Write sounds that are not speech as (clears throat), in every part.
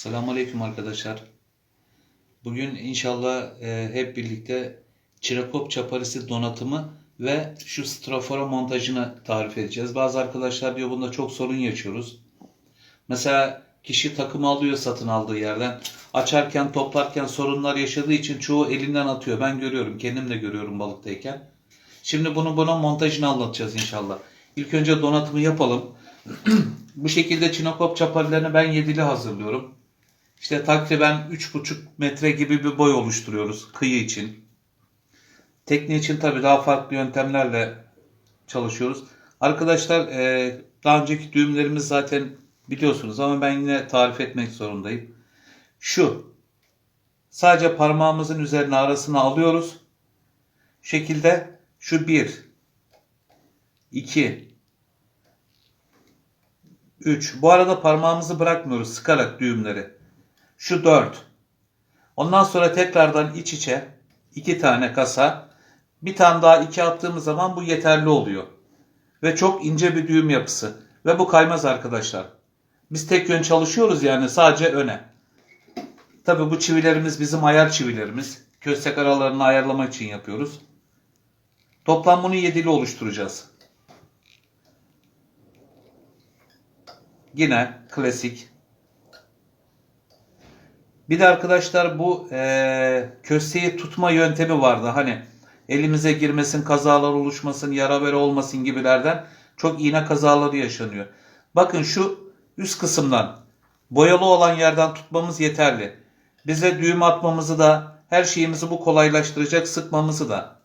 Selamünaleyküm arkadaşlar. Bugün inşallah e, hep birlikte Çirakop çaparisi donatımı ve şu strafora montajını tarif edeceğiz. Bazı arkadaşlar diyor bunda çok sorun yaşıyoruz. Mesela kişi takımı alıyor satın aldığı yerden. Açarken toplarken sorunlar yaşadığı için çoğu elinden atıyor. Ben görüyorum. Kendim de görüyorum balıktayken. Şimdi bunu buna montajını anlatacağız inşallah. İlk önce donatımı yapalım. (clears throat) Bu şekilde çinokop çaparilerini ben yedili hazırlıyorum. İşte takriben 3,5 metre gibi bir boy oluşturuyoruz kıyı için. Tekne için tabii daha farklı yöntemlerle çalışıyoruz. Arkadaşlar e, daha önceki düğümlerimiz zaten biliyorsunuz ama ben yine tarif etmek zorundayım. Şu sadece parmağımızın üzerine arasına alıyoruz. Şekilde şu 1 2 3 Bu arada parmağımızı bırakmıyoruz sıkarak düğümleri. Şu 4. Ondan sonra tekrardan iç içe iki tane kasa. Bir tane daha iki attığımız zaman bu yeterli oluyor. Ve çok ince bir düğüm yapısı. Ve bu kaymaz arkadaşlar. Biz tek yön çalışıyoruz yani sadece öne. Tabi bu çivilerimiz bizim ayar çivilerimiz. Köstek aralarını ayarlamak için yapıyoruz. Toplam bunu yedili oluşturacağız. Yine klasik bir de arkadaşlar bu e, kösteği tutma yöntemi vardı. Hani elimize girmesin, kazalar oluşmasın, yara bere olmasın gibilerden çok iğne kazaları yaşanıyor. Bakın şu üst kısımdan boyalı olan yerden tutmamız yeterli. Bize düğüm atmamızı da her şeyimizi bu kolaylaştıracak sıkmamızı da.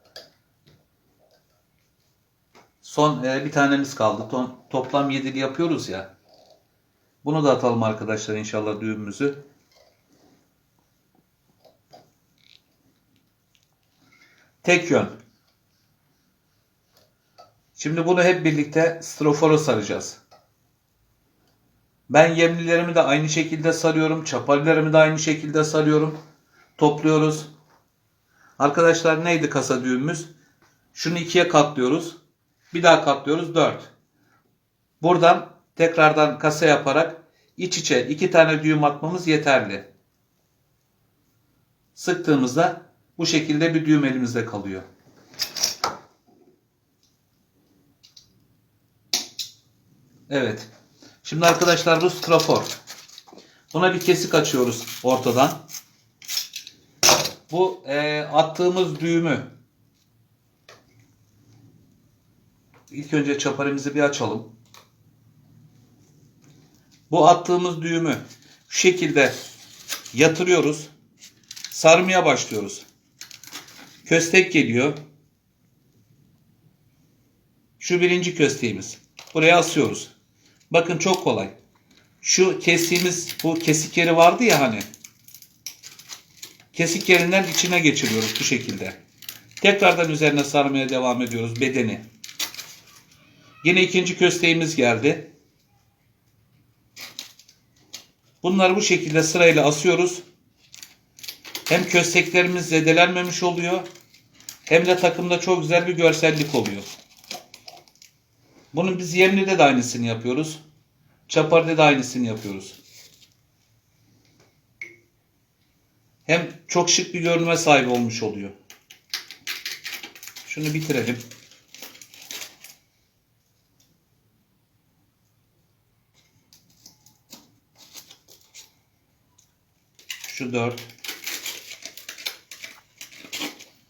Son e, bir tanemiz kaldı. Ton, toplam 7'li yapıyoruz ya. Bunu da atalım arkadaşlar inşallah düğümümüzü. Tek yön. Şimdi bunu hep birlikte strofora saracağız. Ben yemlilerimi de aynı şekilde sarıyorum. Çaparilerimi de aynı şekilde sarıyorum. Topluyoruz. Arkadaşlar neydi kasa düğümümüz? Şunu ikiye katlıyoruz. Bir daha katlıyoruz. Dört. Buradan tekrardan kasa yaparak iç içe iki tane düğüm atmamız yeterli. Sıktığımızda bu şekilde bir düğüm elimizde kalıyor. Evet. Şimdi arkadaşlar bu strafor. Buna bir kesik açıyoruz ortadan. Bu e, attığımız düğümü ilk önce çaparımızı bir açalım. Bu attığımız düğümü şu şekilde yatırıyoruz. Sarmaya başlıyoruz. Köstek geliyor. Şu birinci kösteğimiz. Buraya asıyoruz. Bakın çok kolay. Şu kestiğimiz bu kesik yeri vardı ya hani. Kesik yerinden içine geçiriyoruz bu şekilde. Tekrardan üzerine sarmaya devam ediyoruz bedeni. Yine ikinci kösteğimiz geldi. Bunları bu şekilde sırayla asıyoruz. Hem kösteklerimiz zedelenmemiş oluyor. Hem de takımda çok güzel bir görsellik oluyor. Bunun biz Yemli'de de aynısını yapıyoruz. Çapar'da da aynısını yapıyoruz. Hem çok şık bir görünüme sahip olmuş oluyor. Şunu bitirelim. Şu dört.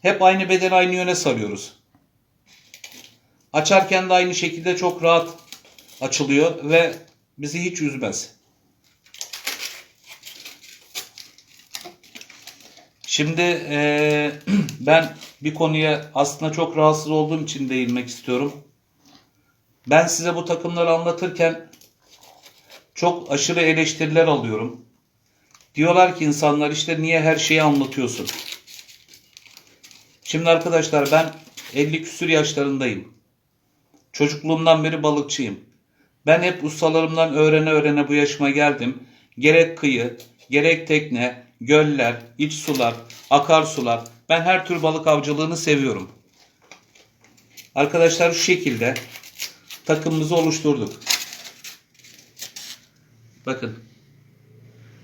Hep aynı beden aynı yöne sarıyoruz. Açarken de aynı şekilde çok rahat açılıyor ve bizi hiç üzmez. Şimdi e, (clears throat) ben bir konuya aslında çok rahatsız olduğum için değinmek istiyorum. Ben size bu takımları anlatırken çok aşırı eleştiriler alıyorum. Diyorlar ki insanlar işte niye her şeyi anlatıyorsun? Şimdi arkadaşlar ben 50 küsür yaşlarındayım. Çocukluğumdan beri balıkçıyım. Ben hep ustalarımdan öğrene öğrene bu yaşıma geldim. Gerek kıyı, gerek tekne, göller, iç sular, akarsular. Ben her tür balık avcılığını seviyorum. Arkadaşlar şu şekilde takımımızı oluşturduk. Bakın.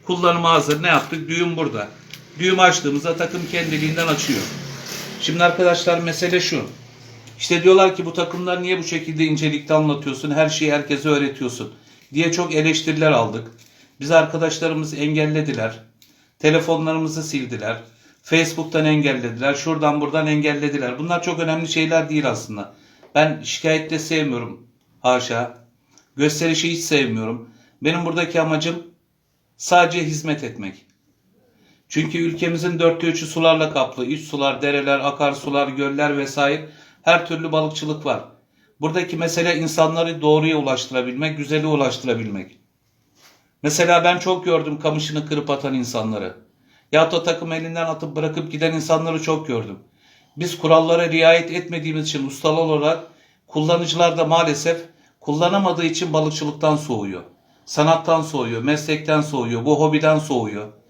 Kullanıma hazır. Ne yaptık? Düğüm burada. Düğüm açtığımızda takım kendiliğinden açıyor. Şimdi arkadaşlar mesele şu. İşte diyorlar ki bu takımlar niye bu şekilde incelikte anlatıyorsun? Her şeyi herkese öğretiyorsun. Diye çok eleştiriler aldık. Biz arkadaşlarımız engellediler. Telefonlarımızı sildiler. Facebook'tan engellediler. Şuradan buradan engellediler. Bunlar çok önemli şeyler değil aslında. Ben şikayet de sevmiyorum. Haşa. Gösterişi hiç sevmiyorum. Benim buradaki amacım sadece hizmet etmek. Çünkü ülkemizin dörtte üçü sularla kaplı. İç sular, dereler, akarsular, göller vesaire her türlü balıkçılık var. Buradaki mesele insanları doğruya ulaştırabilmek, güzele ulaştırabilmek. Mesela ben çok gördüm kamışını kırıp atan insanları. Ya da takım elinden atıp bırakıp giden insanları çok gördüm. Biz kurallara riayet etmediğimiz için ustalar olarak kullanıcılar da maalesef kullanamadığı için balıkçılıktan soğuyor. Sanattan soğuyor, meslekten soğuyor, bu hobiden soğuyor.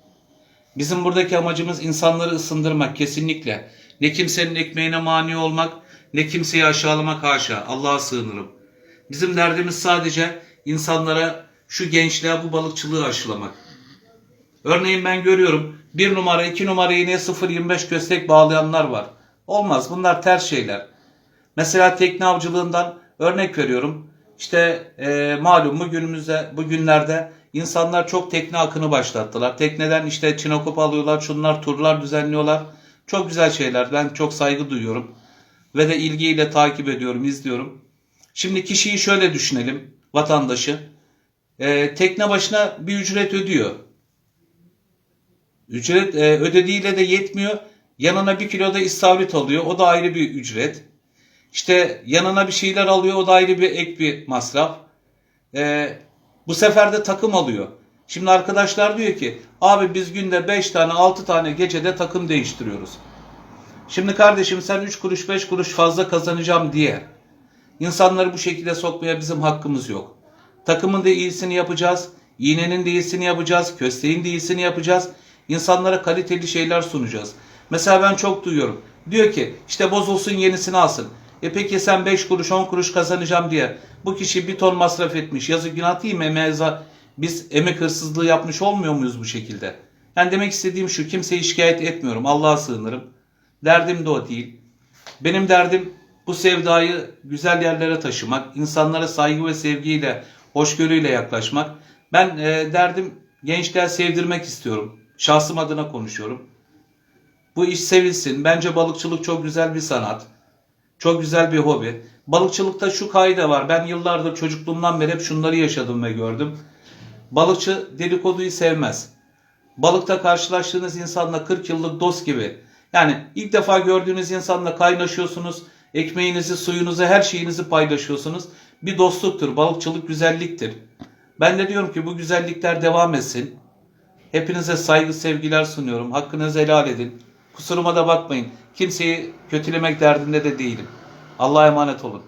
Bizim buradaki amacımız insanları ısındırmak kesinlikle. Ne kimsenin ekmeğine mani olmak, ne kimseyi aşağılamak haşa. Allah'a sığınırım. Bizim derdimiz sadece insanlara, şu gençliğe bu balıkçılığı aşılamak. Örneğin ben görüyorum bir numara, iki numara iğneye 0.25 köstek bağlayanlar var. Olmaz bunlar ters şeyler. Mesela tekne avcılığından örnek veriyorum. İşte e, malum bu günümüzde, bugünlerde insanlar çok tekne akını başlattılar. Tekneden işte çinokop alıyorlar, şunlar turlar düzenliyorlar. Çok güzel şeyler. Ben çok saygı duyuyorum. Ve de ilgiyle takip ediyorum, izliyorum. Şimdi kişiyi şöyle düşünelim, vatandaşı. E, tekne başına bir ücret ödüyor. Ücret e, ödediğiyle de yetmiyor. Yanına bir kilo da istavrit alıyor. O da ayrı bir ücret. İşte yanına bir şeyler alıyor. O da ayrı bir ek bir masraf. E, bu sefer de takım alıyor. Şimdi arkadaşlar diyor ki abi biz günde 5 tane 6 tane gecede takım değiştiriyoruz. Şimdi kardeşim sen 3 kuruş 5 kuruş fazla kazanacağım diye insanları bu şekilde sokmaya bizim hakkımız yok. Takımın da iyisini yapacağız. İğnenin de iyisini yapacağız. Kösteğin de iyisini yapacağız. İnsanlara kaliteli şeyler sunacağız. Mesela ben çok duyuyorum. Diyor ki işte bozulsun yenisini alsın. E peki sen 5 kuruş 10 kuruş kazanacağım diye bu kişi bir ton masraf etmiş. Yazık günah değil mi? Emeğe biz emek hırsızlığı yapmış olmuyor muyuz bu şekilde? Yani demek istediğim şu kimseyi şikayet etmiyorum. Allah'a sığınırım. Derdim de o değil. Benim derdim bu sevdayı güzel yerlere taşımak, insanlara saygı ve sevgiyle, hoşgörüyle yaklaşmak. Ben e, derdim gençler sevdirmek istiyorum. Şahsım adına konuşuyorum. Bu iş sevilsin. Bence balıkçılık çok güzel bir sanat. Çok güzel bir hobi. Balıkçılıkta şu kaide var. Ben yıllardır çocukluğumdan beri hep şunları yaşadım ve gördüm. Balıkçı dedikoduyu sevmez. Balıkta karşılaştığınız insanla 40 yıllık dost gibi. Yani ilk defa gördüğünüz insanla kaynaşıyorsunuz. Ekmeğinizi, suyunuzu, her şeyinizi paylaşıyorsunuz. Bir dostluktur. Balıkçılık güzelliktir. Ben de diyorum ki bu güzellikler devam etsin. Hepinize saygı sevgiler sunuyorum. Hakkınızı helal edin. Kusuruma da bakmayın. Kimseyi kötülemek derdinde de değilim. Allah'a emanet olun.